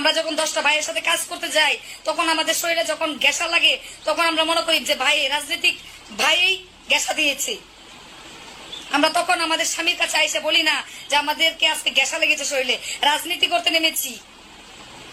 আমরা যখন দশটা ভাইয়ের সাথে কাজ করতে যাই, তখন আমাদের শরীরে যখন গ্যাসা লাগে, তখন আমরা মনে করি যে, ভাই, রাজনৈতিক ভাইয়েই গ্যাসা দিয়েছে। আমরা তখন আমাদের স্বামীর কাছে আইসে বলি না যে, আমাদেরকে আজকে গ্যাসা লেগেছে শরীরে। রাজনীতি করতে নেমেছি।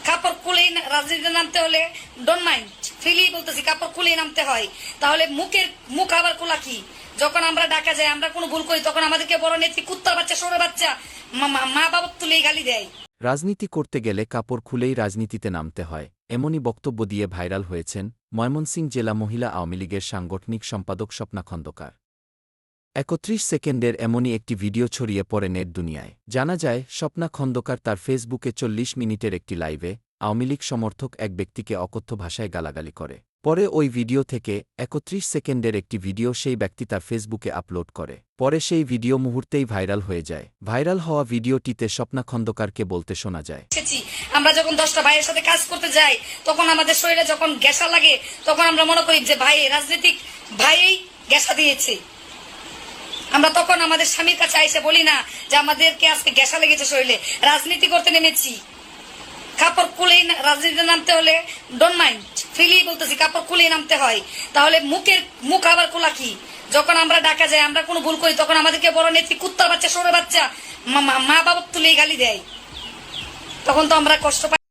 কাপড় খুলেই না- রাজনীতিতে নামতে হলে ডোন্ট মাইন্ড ফ্রিলি বলতেছি, কাপড় খুলেই নামতে হয়। তাহলে মুখের, মুখ আবার খোলা কি? যখন আমরা ডাকা যায় আমরা কোনো ভুল করি, তখন আমাদেরকে বড় নেত্রী, কুত্তার বাচ্চা, সরে বাচ্চা মা বাবা তুলেই গালি দেয়। রাজনীতি করতে গেলে কাপড় খুলেই রাজনীতিতে নামতে হয়, এমনই বক্তব্য দিয়ে ভাইরাল হয়েছেন ময়মনসিং জেলা মহিলা আওয়ামী লীগের সাংগঠনিক সম্পাদক স্বপ্না খন্দকার। একত্রিশ সেকেন্ডের এমনই একটি ভিডিও ছড়িয়ে পড়ে নেট দুনিয়ায়। জানা যায়, স্বপ্না খন্দকার তার ফেসবুকে চল্লিশ মিনিটের একটি লাইভে আওয়ামী লীগ সমর্থক এক ব্যক্তিকে অকথ্য ভাষায় গালাগালি করে। পরে ওই ভিডিও থেকে একত্রিশ সেকেন্ডের একটি ভিডিও সেই ব্যক্তি তার ফেসবুকে আপলোড করে। পরে সেই ভিডিও মুহূর্তেই ভাইরাল হয়ে যায়। ভাইরাল হওয়া ভিডিওটিতে স্বপ্না খন্দকারকে বলতে শোনা যায় আমরা যখন দশটা ভাইয়ের সাথে কাজ করতে যাই, তখন আমাদের শরীরে যখন গ্যাসা লাগে, তখন আমরা মনে করি যে ভাই, রাজনৈতিক ভাইই গ্যাসা দিয়েছে। আমরা তখন আমাদের স্বামীর কাছে আইসে বলি না যে আমাদেরকে আজকে গ্যাসা লেগেছে শরীরে। রাজনীতি করতে নেমেছি। কাপড় খুলেই রাজনীতিতে নামতে হলে ডোন্ট মাইন্ড ফ্রিলি বলতেছি, কাপড় খুলেই নামতে হয়। তাহলে মুখের মুখ আবার খোলা কি? যখন আমরা ডাকা যায় আমরা কোনো ভুল করি, তখন আমাদেরকে বড় নেত্রী, কুত্তার বাচ্চা, সরে বাচ্চা, মা বাবা তুলেই গালি দেয়। তখন তো আমরা কষ্ট পাই।